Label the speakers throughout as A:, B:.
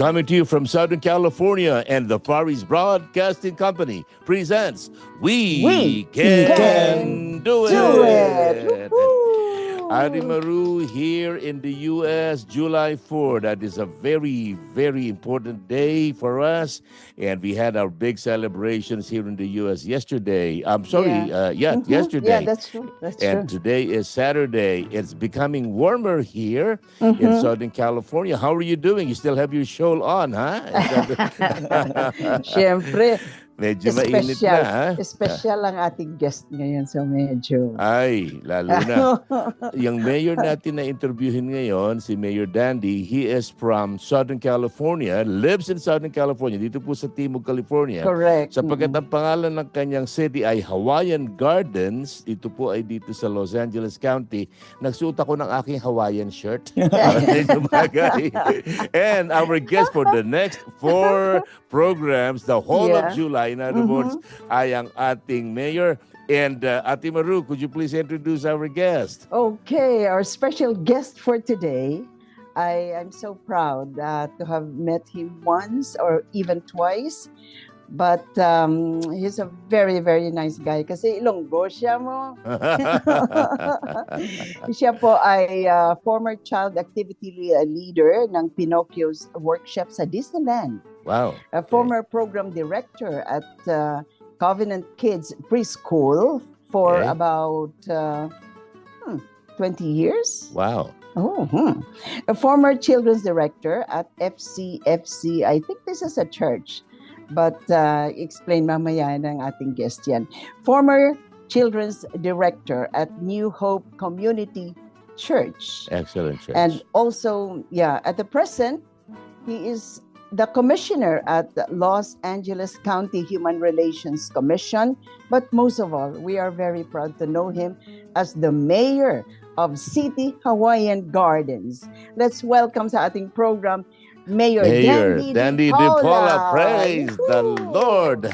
A: Coming to you from Southern California, and the Far East Broadcasting Company presents We,
B: We
A: Can,
B: Can
A: Do It.
B: Do it!
A: Ari Maru here in the U.S., July 4. That is a very, very important day for us. And we had our big celebrations here in the U.S. yesterday. I'm sorry,
B: Yeah.
A: uh, yeah,
B: Mhm.
A: yesterday.
B: Yeah, that's true. That's
A: and
B: true.
A: today is Saturday. It's becoming warmer here in
B: Mhm.
A: Southern California. How are you doing? You still have your shawl on, huh?
B: Siyempre,
A: Medyo mainit na, ha?
B: special ang ating guest ngayon. So medyo...
A: Ay, lalo na. Yung mayor natin na interviewin ngayon, si Mayor Dandy, he is from Southern California, lives in Southern California, dito po sa Timog, California.
B: Correct.
A: Sapagkat
B: Mm-mm.
A: ang pangalan ng kanyang city ay Hawaiian Gardens, ito po ay dito sa Los Angeles County. Nagsuot ako ng aking Hawaiian shirt. And our guest for the next four programs, the whole of
B: Yeah.
A: July, in other words,
B: Mhm.
A: ay ang ating mayor. And uh, Ate Maru, could you please introduce our guest?
B: Okay, our special guest for today. I am so proud uh, to have met him once or even twice. But um, he's a very, very nice guy. Kasi Ilonggo siya mo. Siya po ay uh, former child activity le- leader ng Pinocchio's workshop sa Disneyland.
A: Wow.
B: A former program director at uh, Covenant Kids Preschool for
A: Okay.
B: about uh, hmm, 20 years.
A: Wow.
B: Oh, hmm. A former children's director at FCFC. I think this is a church. But uh, explain mamaya ng ating guest yan. Former children's director at New Hope Community Church.
A: Excellent church.
B: And also, yeah, at the present, he is the commissioner at the Los Angeles County Human Relations Commission. But most of all, we are very proud to know him as the mayor of City Hawaiian Gardens. Let's welcome sa ating program, Mayor,
A: Mayor
B: Dandy,
A: Dandy
B: Di
A: Di Paula,
B: Paula.
A: praise the Lord.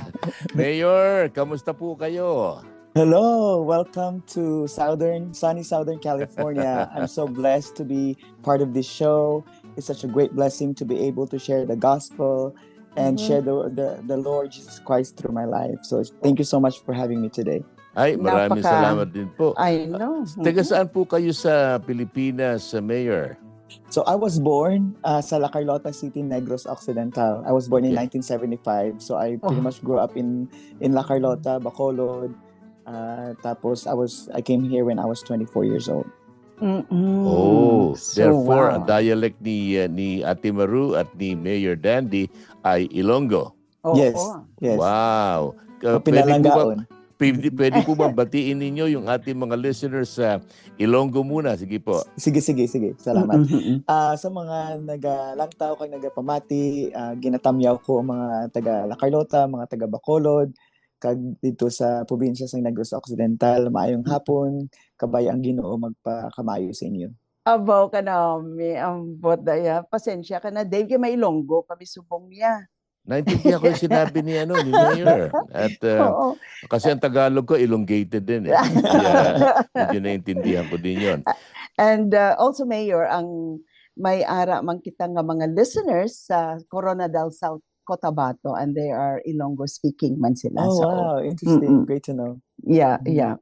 A: Mayor, kamusta po kayo?
C: Hello, welcome to Southern, sunny Southern California. I'm so blessed to be part of this show. It's such a great blessing to be able to share the gospel and
B: Mhm.
C: share the, the the Lord Jesus Christ through my life. So thank you so much for having me today.
A: Ay, maraming
B: Napaka-
A: salamat din po.
B: I know.
A: Taga saan po kayo sa Pilipinas, uh, Mayor?
C: So I was born uh, sa La Carlota City, Negros Occidental. I was born in
A: Okay.
C: 1975. So I pretty
B: Oh.
C: much grew up in in La Carlota, Bacolod. Uh, tapos I was I came here when I was 24 years old.
B: Mm-mm.
A: Oh,
B: So,
A: therefore,
B: wow.
A: ang dialect ni, uh, ni Ate Maru at ni Mayor Dandy ay Ilonggo.
B: Oo.
C: Yes. Yes.
A: Wow. Uh, pwede, po ba, pwede, pwede po ba batiin ninyo yung ating mga listeners sa Ilonggo muna? Sige po.
C: Sige, sige, sige. Salamat.
B: Mm-mm.
C: Ah, sa mga nagalangtaw kag nagapamati, ah, ginatamyaw ko ang mga taga La Carlota, mga taga Bacolod, kag dito sa probinsya sa Negros Occidental, maayong hapon, kabay ang Ginoo magpakamayo sa inyo.
B: Abaw ka na, may ambot daya. Pasensya ka na, Dave, kaya may ilonggo kami subong niya.
A: Naintindihan ko yung sinabi ni, ano, ni Mayor. At uh,
B: Oo.
A: kasi ang Tagalog ko elongated din eh. Kaya medyo naintindihan ko din yun.
B: And uh, also, Mayor, ang may ara man kita nga mga listeners sa Corona del South Cotabato and they are Ilonggo speaking man sila.
C: Oh,
B: So,
C: wow. Interesting.
B: Mm-mm.
C: Great to know.
B: Yeah,
C: Mhm.
B: yeah.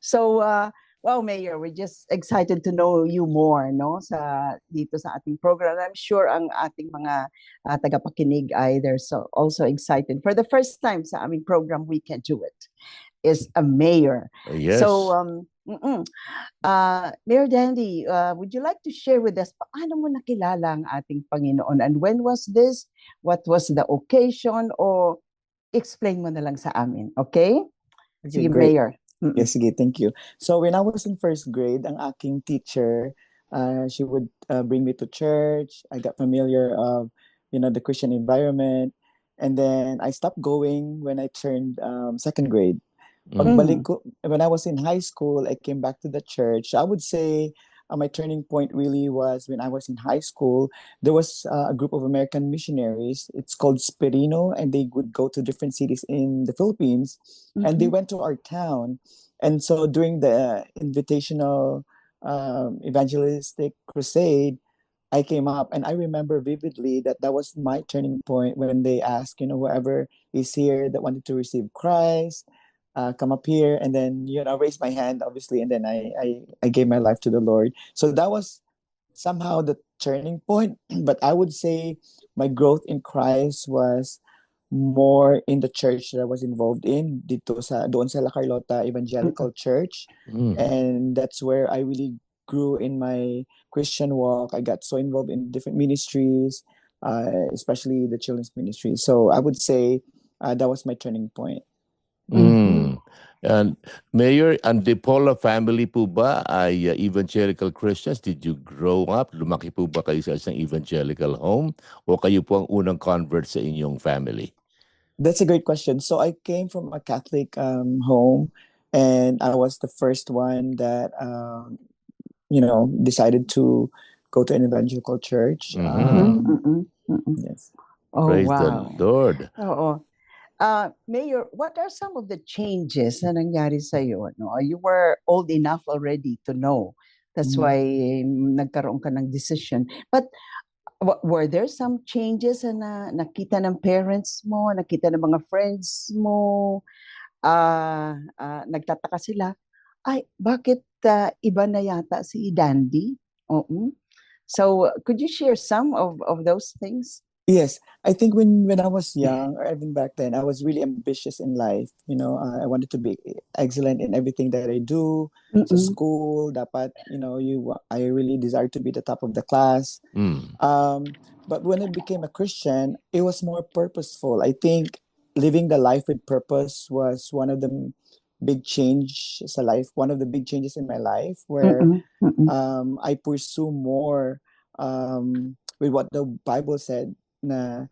B: So, uh, well, Mayor, we're just excited to know you more, no, sa dito sa ating program. I'm sure ang ating mga uh, tagapakinig ay they're so also excited. For the first time sa aming program, we can do it. Is a mayor.
A: Uh, yes.
B: So, um, mm-mm. uh, Mayor Dandy, uh, would you like to share with us paano mo nakilala ang ating Panginoon and when was this? What was the occasion? Or explain mo na lang sa amin, okay?
C: Okay,
B: Sige,
C: great.
B: Mayor. Mm-mm.
C: Yes, sige, thank you. So when I was in first grade, ang aking teacher, uh, she would uh, bring me to church. I got familiar of, you know, the Christian environment. And then I stopped going when I turned um, second grade.
A: Mm.
C: Pagbalik ko, when I was in high school, I came back to the church. I would say uh, my turning point really was when I was in high school. There was uh, a group of American missionaries. It's called Spirino, and they would go to different cities in the Philippines, and they
B: Mhm.
C: went to our town. And so during the invitational um, evangelistic crusade, I came up, and I remember vividly that that was my turning point when they asked, you know, whoever is here that wanted to receive Christ uh, come up here and then you know raise my hand obviously and then I, I i gave my life to the lord. So that was somehow the turning point but i would say my growth in christ was more in the church that i was involved in dito sa doon sa La Carlota Evangelical Church.
A: Mm.
C: and that's where i really grew in my christian walk. I got so involved in different ministries uh, especially the children's ministry. So i would say uh, that was my turning point.
A: Mm. And Mayor, ang DePaula family po ba ay uh, evangelical Christians? Did you grow up? Lumaki po ba kayo sa isang evangelical home? O kayo po ang unang convert sa inyong family?
C: That's a great question. So I came from a Catholic um, home, and I was the first one that um, you know decided to go to an evangelical church.
A: Mhm.
B: Mhm,
C: Um,
B: mhm, mhm.
C: yes.
B: Oh,
A: Praise
B: wow.
A: the Lord.
B: Oo. Uh, Mayor, what are some of the changes na nangyari sa iyo? No? You were old enough already to know. That's
C: Mhm.
B: why um, nagkaroon ka ng decision. But w- were there some changes na nakita ng parents mo, nakita ng mga friends mo? Ah, ah, nagtataka sila, ay, bakit ah, iba na yata si Dandy? Oo. So, could you share some of, of those things?
C: Yes, I think when when I was young, or even back then, I was really ambitious in life. You know, uh, I wanted to be excellent in everything that I do.
B: Mm-mm.
C: school, dapat you know, you I really desired to be the top of the class.
A: Mm.
C: Um, but when I became a Christian, it was more purposeful. I think living the life with purpose was one of the big change sa life, one of the big changes in my life where
B: Mm-mm. Mm-mm.
C: um, I pursue more um, with what the Bible said na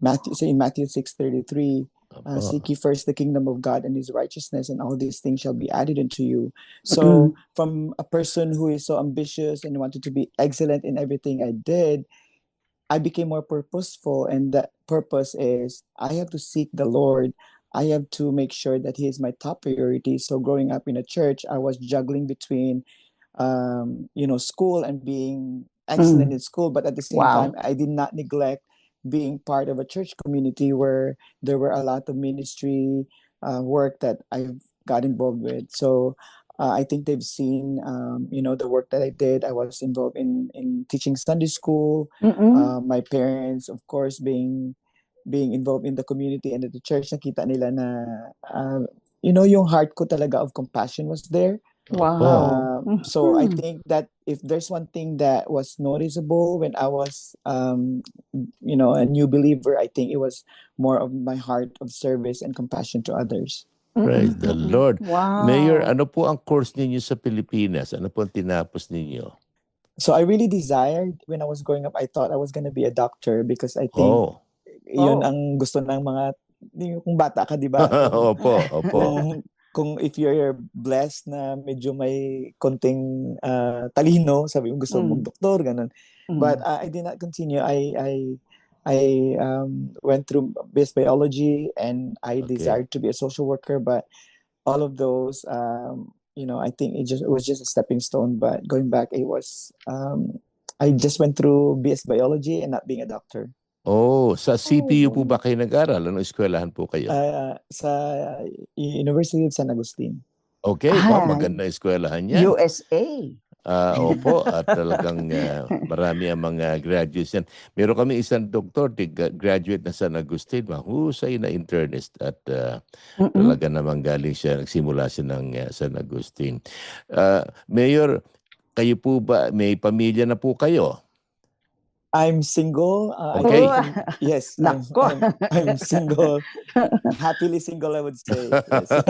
C: Matthew say in Matthew 6:33 uh,
A: Opo.
C: seek ye first the kingdom of God and his righteousness and all these things shall be added unto you. So from a person who is so ambitious and wanted to be excellent in everything I did I became more purposeful and that purpose is I have to seek the Lord. I have to make sure that he is my top priority. So growing up in a church I was juggling between um, you know school and being excellent in school but at the same
B: Wow.
C: time I did not neglect being part of a church community where there were a lot of ministry uh, work that I've got involved with. So uh, I think they've seen, um, you know, the work that I did. I was involved in in teaching Sunday school. Uh, my parents, of course, being being involved in the community and at the church, nakita nila na, uh, you know, yung heart ko talaga of compassion was there.
B: Wow.
C: Um, so I
B: Mhm.
C: think that if there's one thing that was noticeable when I was, um, you know, a new believer, I think it was more of my heart of service and compassion to others.
A: Praise
B: Mm-mm.
A: the. Lord.
B: Wow.
A: Mayor, ano po ang course ninyo sa Pilipinas? Ano po ang tinapos ninyo?
C: So I really desired when I was growing up, I thought I was gonna be a doctor because I think
A: Oh.
C: yun
B: Oh.
C: ang gusto ng mga yung kung bata ka, di ba?
A: Opo, opo.
C: kung, if you're blessed na medyo may konting ah, talino, sabi mo gusto mo
B: Mm.
C: mag-doktor, ganun.
B: Mm.
C: but uh, I did not continue. I I I um, went through base biology and I
A: Okay.
C: desired to be a social worker, but all of those, um, you know, I think it just it was just a stepping stone. But going back, it was um, I just went through BS biology and not being a doctor.
A: Oh, sa CPU po ba kayo nag-aral? Anong eskwelahan po kayo?
C: Uh, sa University of San Agustin.
A: Okay, wow,
B: Ah,
A: maganda eskwelahan yan.
B: USA.
A: Ah, opo, at talagang ah, marami ang mga graduates yan. Meron kami isang doktor, di- ga- graduate na San Agustin, mahusay na internist at ah,
B: Mm-mm.
A: talaga namang galing siya, nagsimula siya ng ah, San Agustin. Ah, Mayor, kayo po ba, may pamilya na po kayo?
C: I'm single. Uh,
A: Okay.
C: can- yes, I'm. I'm, I'm single. Happily single, I would say. Yes.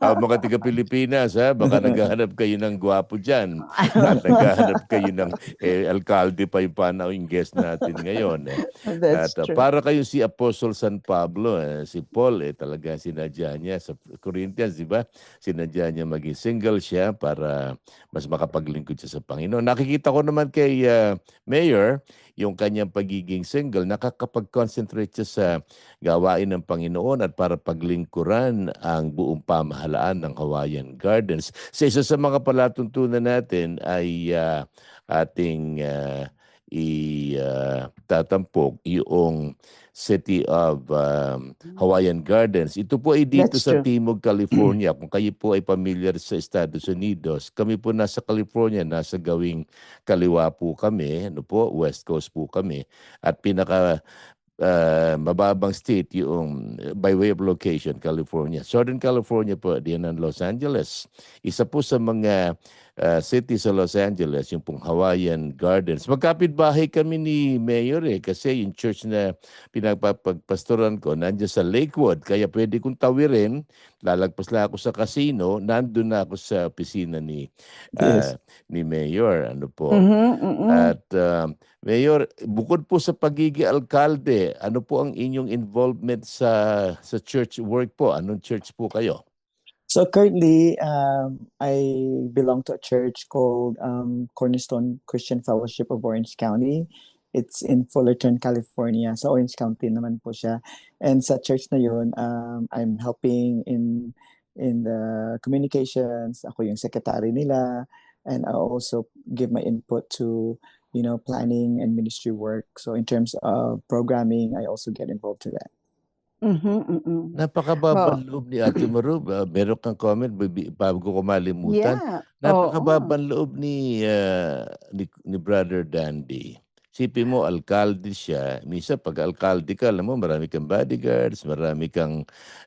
A: Ah, mga taga Pilipinas, ha? baka naghahanap kayo ng gwapo dyan. At naghahanap kayo ng eh, alkalde pa yung panahon guest natin ngayon. Eh.
B: That's
A: At uh,
B: true.
A: para kayo si Apostol San Pablo, eh, si Paul, eh, talaga sinadya niya sa Corinthians, di ba? Sinadya niya maging single siya para mas makapaglingkod siya sa Panginoon. Nakikita ko naman kay uh, Mayor, yung kanyang pagiging single, nakakapag-concentrate siya sa gawain ng Panginoon at para paglingkuran ang buong pamahalaan ng Hawaiian Gardens. Sa isa sa mga palatuntunan natin ay ah, ating uh, itatampok yung City of um, Hawaiian Gardens. Ito po ay dito
B: That's
A: sa
B: true.
A: Timog, California. Kung kayo po ay familiar sa Estados Unidos, kami po nasa California, nasa gawing kaliwa po kami, ano po, West Coast po kami. At pinaka uh, mababang state yung uh, by way of location, California. Southern California po, diyan ang Los Angeles. Isa po sa mga uh, city sa Los Angeles, yung pong Hawaiian Gardens. Magkapit-bahay kami ni Mayor eh, kasi yung church na pinagpapagpastoran ko, nandiyan sa Lakewood. Kaya pwede kong tawirin, lalagpas lang ako sa casino, nandun na ako sa opisina ni, uh,
C: Yes.
A: ni Mayor. Ano po?
B: Mhm, mhm.
A: At uh, Mayor, bukod po sa pagiging alkalde, ano po ang inyong involvement sa sa church work po? Anong church po kayo?
C: So currently, um, I belong to a church called um, Cornerstone Christian Fellowship of Orange County. It's in Fullerton, California. Sa Orange County naman po siya. And sa church na yun, um, I'm helping in in the communications. Ako yung secretary nila. And I also give my input to, you know, planning and ministry work. So in terms of programming, I also get involved to that.
B: Mhm, mhm.
A: Napakababang loob ni Ate Marub. Uh, meron kang comment baby, bago ko malimutan.
B: Yeah.
A: Napakababang loob ni, uh, ni ni Brother Dandy. Sipin mo, alkalde siya. Misa pag alkalde ka, alam mo, marami kang bodyguards, marami kang,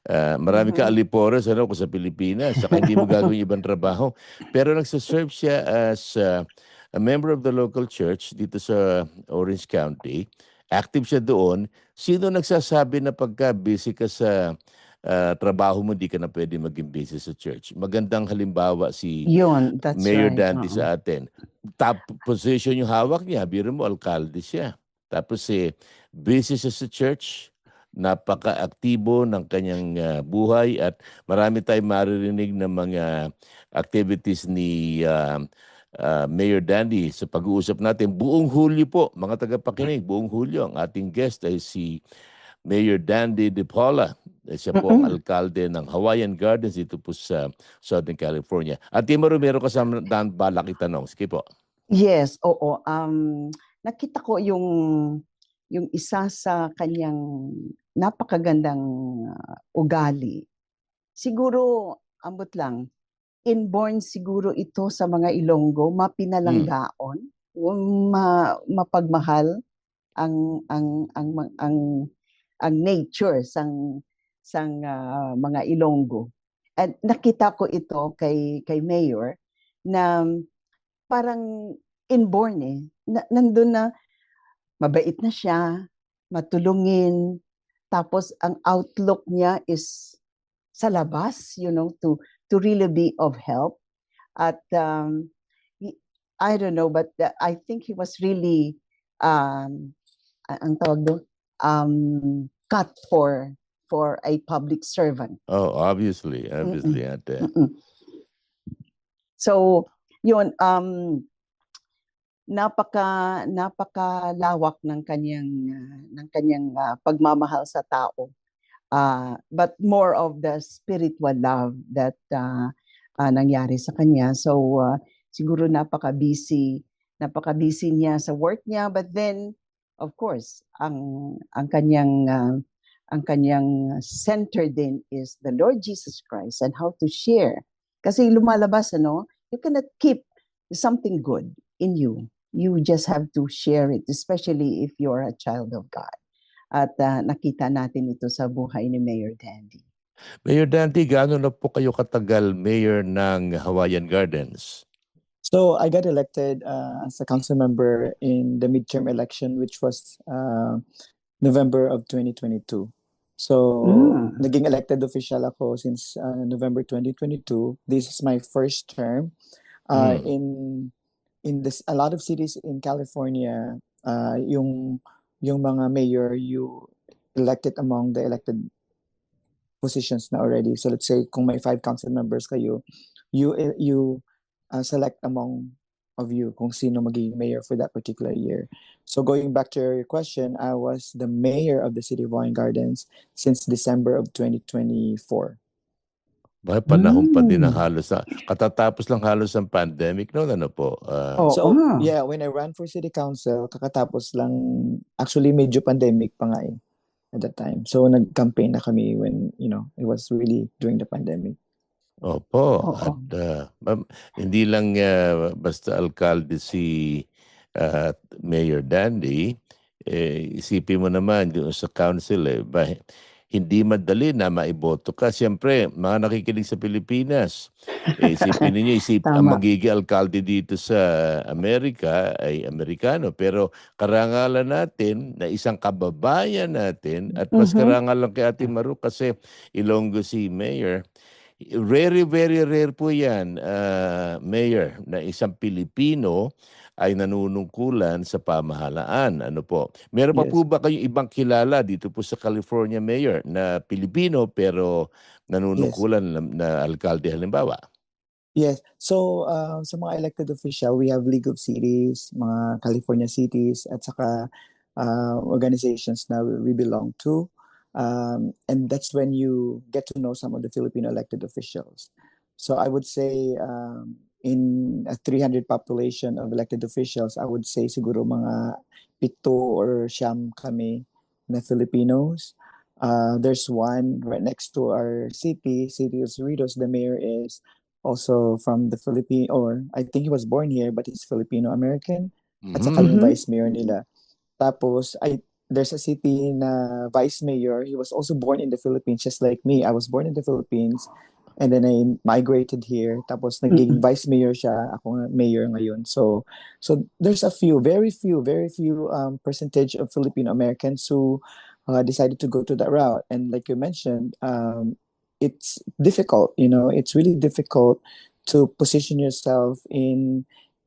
A: ah, marami kang
B: Mhm.
A: alipores, ano, kung sa Pilipinas. Saka hindi mo gagawin yung ibang trabaho. Pero nagsaserve siya as ah, a member of the local church dito sa Orange County. Active siya doon. Sino nagsasabi na pagka busy ka sa ah, trabaho mo, di ka na pwede maging busy sa church? Magandang halimbawa si
B: Yun, that's
A: Mayor
B: right.
A: Dandy
B: oo.
A: sa atin. Top position yung hawak niya. Biro mo, alkalde siya. Tapos eh, busy siya sa church. Napaka-aktibo ng kanyang ah, buhay at marami tayong maririnig ng mga activities ni ah, ah, Mayor Dandy sa pag-uusap natin. Buong Hulyo po, mga tagapakinig, buong Hulyo, ang ating guest ay si Mayor Dandy De Paula. Eh, Siya po ang alkalde ng Hawaiian Gardens dito po sa Southern California. At Timaro, meron ka sa dan balak itanong. Sige po.
B: Yes, oo. Um, nakita ko yung yung isa sa kanyang napakagandang uh, ugali. Siguro, ambot lang, inborn siguro ito sa mga Ilonggo, mapinalanggaon, um, ma, mapagmahal ang ang ang ang ang, ang nature sang sang ah, mga Ilonggo. At nakita ko ito kay kay Mayor na parang inborn eh. Na, nandun na, mabait na siya, matulungin, tapos ang outlook niya is sa labas, you know, to to really be of help. At um, I don't know, but uh, I think he was really, um, ang tawag doon, um, cut for for a public servant.
A: Oh, obviously. Obviously, ate.
B: Mm-mm. So, yun, um, napaka napakalawak ng kanyang ah, ng kanyang ah, pagmamahal sa tao. Ah, but more of the spiritual love that ah, ah, nangyari sa kanya. So, ah, siguro napaka-busy, napaka-busy niya sa work niya, but then of course, ang ang kanyang ah, ang kanyang center din is the Lord Jesus Christ and how to share. Kasi lumalabas ano, you cannot keep something good in you. You just have to share it, especially if you're a child of God. At ah, nakita natin ito sa buhay ni Mayor Dandy.
A: Mayor Dandy, gaano na po kayo katagal mayor ng Hawaiian Gardens?
C: So I got elected uh, as a council member in the midterm election, which was uh, November of 2022. So
B: Mm.
C: naging elected official ako since uh, November 2022. This is my first term. Uh,
A: Mm.
C: In in this a lot of cities in California, uh, yung yung mga mayor you elected among the elected positions na already. So let's say kung may five council members kayo, you you uh, select among of you kung sino magiging mayor for that particular year. So going back to your question, I was the mayor of the city of Wine Gardens since December of 2024.
A: Ba, panahon pa din ang
B: Mm.
A: halos na, katatapos lang halos ang pandemic noon, ano po? Ah,
B: Oo.
C: So
B: ah.
C: yeah, when I ran for city council, kakatapos lang actually medyo pandemic pa nga eh at that time. So nag-campaign na kami when, you know, it was really during the pandemic.
A: Opo.
B: Oo.
A: At ma'am, hindi lang ah, basta alkalde si ah, Mayor Dandy, eh, isipin mo naman yung sa council, eh, ba, hindi madali na maiboto ka. Siyempre, mga nakikinig sa Pilipinas, eh, isipin ninyo, isip, ang magiging alkalde dito sa Amerika ay Amerikano. Pero karangalan natin na isang kababayan natin at mas
B: Mhm.
A: karangalan kay Ate Maru kasi Ilonggo si Mayor. Very, very rare po yan, ah, Mayor, na isang Pilipino ay nanunungkulan sa pamahalaan. Ano po? Meron pa
C: Yes.
A: po ba kayong ibang kilala dito po sa California Mayor na Pilipino pero nanunungkulan na, na alkalde halimbawa?
C: Yes. So, uh, sa mga elected official, we have League of Cities, mga California cities, at saka uh, organizations na we belong to. Um, and that's when you get to know some of the Filipino elected officials. So I would say um, in a 300 population of elected officials, I would say siguro mga pito or siyam kami na Filipinos. Uh, there's one right next to our city, City of Cerritos. The mayor is also from the Philippine or I think he was born here but he's Filipino American at saka yung
B: Mhm.
C: vice mayor nila. Tapos I there's a city na vice mayor he was also born in the Philippines just like me. I was born in the Philippines and then I migrated here. Tapos naging vice mayor siya. Ako mayor ngayon. So so there's a few very few very few um, percentage of Filipino Americans who uh, decided to go to that route. And like you mentioned um, it's difficult you know it's really difficult to position yourself in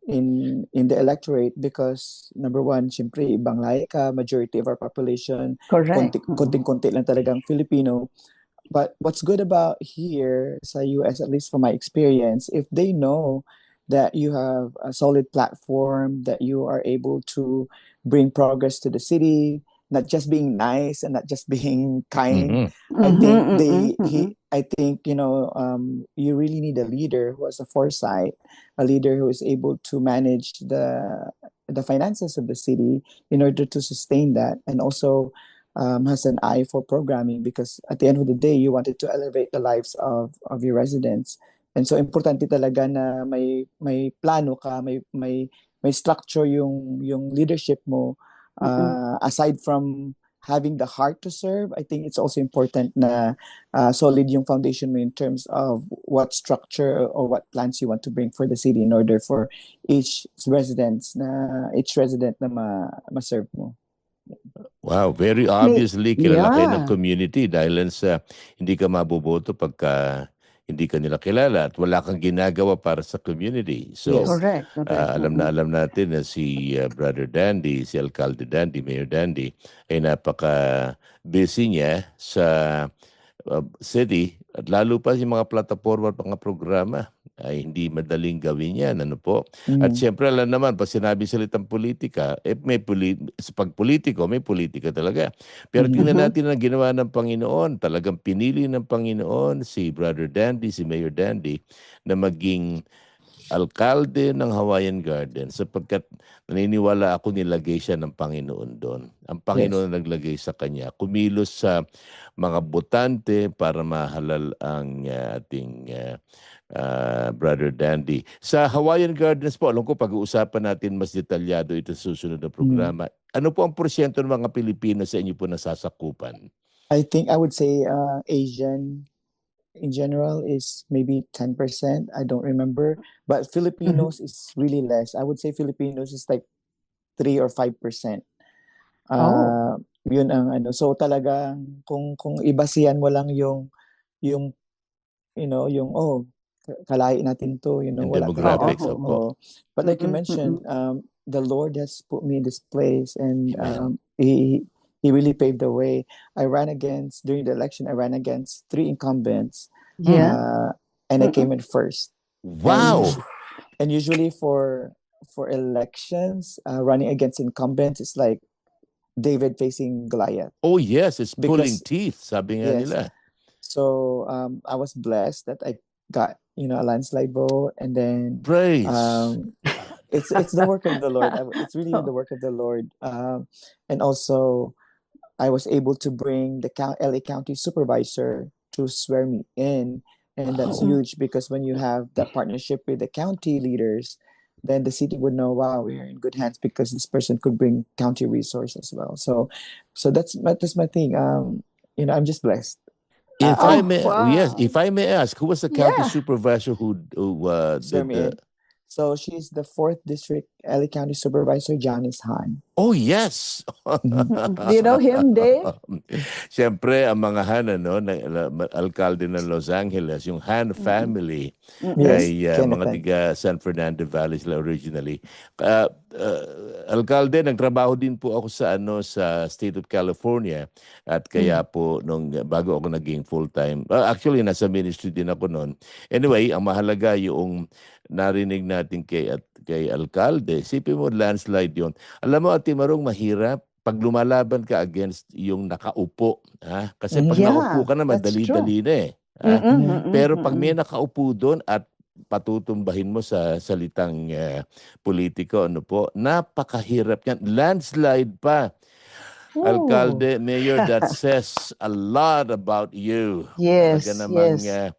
C: in in the electorate because number one syempre ibang lahi ka majority of our population
B: Correct.
C: konti, konting-konti lang talagang Filipino but what's good about here sa US at least from my experience if they know that you have a solid platform that you are able to bring progress to the city not just being nice and not just being kind
A: Mhm.
C: I
B: Mhm,
C: think
B: mhm,
C: they
B: mhm.
C: he I think you know um you really need a leader who has a foresight, a leader who is able to manage the the finances of the city in order to sustain that and also um, has an eye for programming because at the end of the day you wanted to elevate the lives of of your residents. And so importante talaga na may may plano ka, may may may structure yung yung leadership mo uh, aside from having the heart to serve, I think it's also important na uh, solid yung foundation mo in terms of what structure or what plans you want to bring for the city in order for each residents na each resident na ma, ma-serve mo.
A: Wow, very obviously kilala kayo ng
B: yeah.
A: community dahil sa hindi ka maboboto pagka hindi ka nila kilala at wala kang ginagawa para sa community. So,
C: Yes.
B: Correct. correct.
A: Ah, alam na
B: Mhm.
A: alam natin na si ah, Brother Dandy, si Alcalde Dandy, Mayor Dandy, ay napaka-busy niya sa ah, city at lalo pa yung mga plataforma at mga programa ay hindi madaling gawin yan. Ano po? At
C: Mm.
A: siyempre alam naman, pag sinabi salitang politika, eh may poli- sa pagpolitiko, may politika talaga. Pero tingnan
B: Mhm.
A: natin ang ginawa ng Panginoon. Talagang pinili ng Panginoon si Brother Dandy, si Mayor Dandy, na maging alkalde ng Hawaiian Garden sapagkat naniniwala ako nilagay siya ng Panginoon doon. Ang Panginoon naglagay sa kanya. Kumilos sa mga botante para mahalal ang ah, ating ah, ah, Brother Dandy. Sa Hawaiian Gardens po, alam ko pag-uusapan natin mas detalyado ito sa susunod na programa. Ano po ang porsyento ng mga Pilipino sa inyo po nasasakupan?
C: I think I would say uh, Asian in general is maybe 10%. I don't remember. But Filipinos is really less. I would say Filipinos is like 3 or 5%. Uh, yun ang ano. So talagang kung kung ibasihan mo lang yung yung you know, yung oh, kalahi natin to, you know,
A: Yung
C: wala
A: demographics,
C: talaga.
A: opo.
C: But like you
B: Mm-mm,
C: mentioned, um, the Lord has put me in this place and um, he he really paved the way. I ran against during the election. I ran against three incumbents,
B: Yeah.
C: uh, and I came in first.
A: Wow!
C: And usually for for elections, uh, running against incumbents is like David facing Goliath.
A: Oh yes, it's pulling teeth, sabi nga
C: Yes.
A: nila.
C: So um, I was blessed that I got you know a landslide vote, and then
A: Praise.
C: um, it's it's the work of the Lord. It's really the work of the Lord. Um, and also, I was able to bring the LA County supervisor to swear me in, and that's
B: Wow.
C: huge because when you have that partnership with the county leaders, then the city would know, wow, we're in good hands because this person could bring county resource as well. So, so that's my- that's my thing. Um, you know, I'm just blessed.
A: If
B: Oh,
A: I may, yes, if I may ask, who was the county
B: Yeah.
A: supervisor who who uh, did the?
C: So she's the fourth district LA County supervisor, Janice Han.
A: Oh yes.
B: Do you know him, Dave?
A: Siyempre, ang mga Han, ano, na, alkalde ng Los Angeles, yung Han family,
C: Yes,
A: ay uh, mga tiga San Fernando Valley sila originally. Uh, uh, alkalde, nagtrabaho din po ako sa ano sa State of California at kaya po nung bago ako naging full-time, uh, actually nasa ministry din ako noon. Anyway, ang mahalaga yung narinig natin kay at kay alkalde, sipin mo landslide yon. Alam mo Ate Marong mahirap pag lumalaban ka against yung nakaupo, ha? Kasi pag
B: Yeah,
A: nakaupo ka naman dali-dali na eh. ha?
B: Mm-mm, mm-mm,
A: Pero pag may nakaupo doon at patutumbahin mo sa salitang eh, politiko, ano po, napakahirap yan. Landslide pa.
B: Ooh.
A: Alcalde, mayor, that says a lot about you.
B: Yes,
A: Talaga namang
B: yes.
A: bil-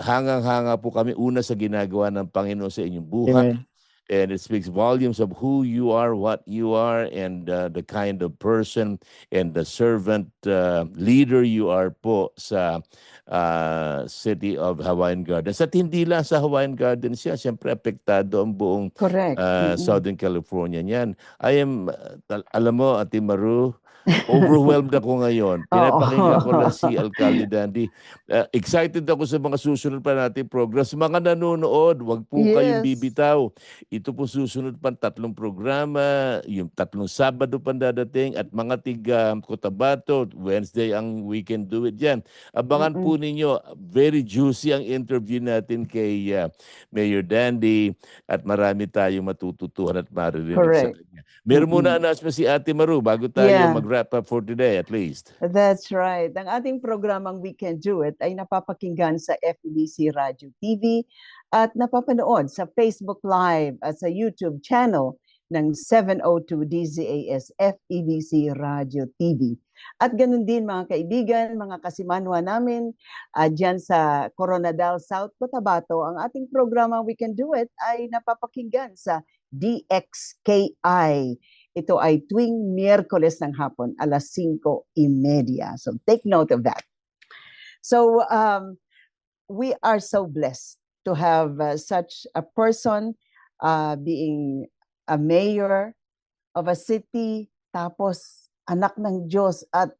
A: hangang-hanga po kami una sa ginagawa ng Panginoon sa inyong buhay.
C: Amen.
A: And it speaks volumes of who you are, what you are, and uh, the kind of person and the servant uh, leader you are po sa uh, city of Hawaiian Gardens. At hindi lang sa Hawaiian Gardens yan, siyempre apektado ang buong
B: Correct.
A: uh. Southern California niyan. I am, tal- alam mo, Ate Maru, overwhelmed ako ngayon. Pinapakinggan ko na si Alcalde Dandy. Uh, excited ako sa mga susunod pa natin programs. Mga nanonood, wag po kayong
B: Yes.
A: bibitaw. Ito po susunod pa tatlong programa, yung tatlong Sabado pa dadating at mga tiga Cotabato, Wednesday ang weekend do it yan. Abangan
B: Mm-mm.
A: po ninyo, very juicy ang interview natin kay uh, Mayor Dandy at marami tayong matututuhan at maririnig sa
B: Correct.
A: kanya. Meron
B: Mm-mm.
A: muna announcement si Ate Maru bago tayo
B: Yeah.
A: mag-wrap up for today at least.
B: That's right. Ang ating programang We Can Do It ay napapakinggan sa FEBC Radio TV at napapanood sa Facebook Live at sa YouTube channel ng 702 DZAS FEBC Radio TV. At ganun din mga kaibigan, mga kasimanwa namin uh, dyan sa Coronadal South Cotabato, ang ating programa We Can Do It ay napapakinggan sa DXKI. Ito ay tuwing Miyerkules ng hapon, alas 5.30. So take note of that. So um, we are so blessed to have uh, such a person uh, being a mayor of a city, tapos anak ng Diyos at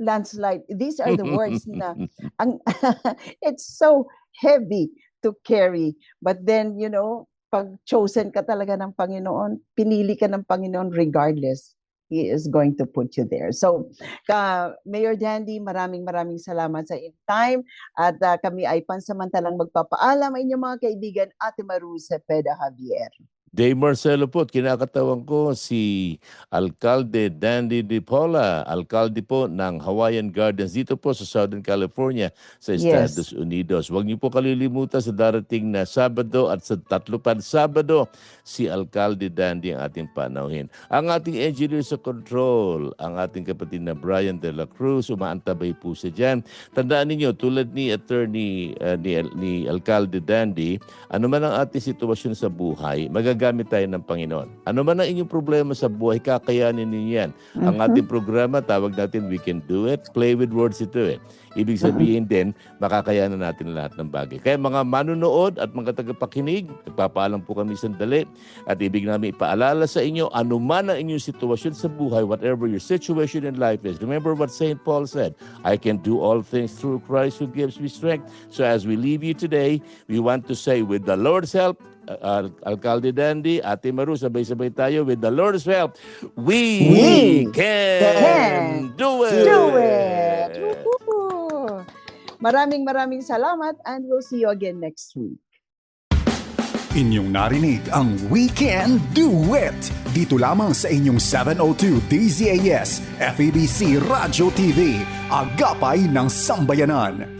B: landslide. These are the words na ang it's so heavy to carry. But then, you know, pag chosen ka talaga ng Panginoon, pinili ka ng Panginoon regardless, He is going to put you there. So, ka, Mayor Dandy, maraming maraming salamat sa in time at ah, kami ay pansamantalang magpapaalam ay inyong mga kaibigan, Ate Maru Cepeda Javier.
A: Dave Marcelo po, at kinakatawan ko si Alcalde Dandy De Paula, alcalde po ng Hawaiian Gardens dito po sa Southern California sa
B: Yes.
A: Estados Unidos. Huwag niyo po kalilimutan sa darating na Sabado at sa tatlo pa Sabado, si Alcalde Dandy ang ating panauhin. Ang ating engineer sa control, ang ating kapatid na Brian De La Cruz, umaantabay po siya dyan. Tandaan ninyo, tulad ni attorney uh, ni, ni Alcalde Dandy, ano man ang ating sitwasyon sa buhay, magagaling ginagamit tayo ng Panginoon. Ano man ang inyong problema sa buhay, kakayanin ninyo yan. Ang
B: Mhm.
A: ating programa, tawag natin We Can Do It. Play with words ito eh. Ibig sabihin din, makakayanan natin lahat ng bagay. Kaya mga manunood at mga tagapakinig, nagpapaalam po kami sandali at ibig namin ipaalala sa inyo, anuman ang inyong sitwasyon sa buhay, whatever your situation in life is, remember what St. Paul said, I can do all things through Christ who gives me strength. So as we leave you today, we want to say, with the Lord's help, uh, Alcalde Dandy, Ate Maru, sabay-sabay tayo, with the Lord's help, we,
C: We
A: can,
B: can
A: do it!
B: Do it! Woohoo! Maraming maraming salamat and we'll see you again next week.
D: Inyong narinig ang We Can Do It! Dito lamang sa inyong 702 DZAS FEBC Radio TV, Agapay ng Sambayanan.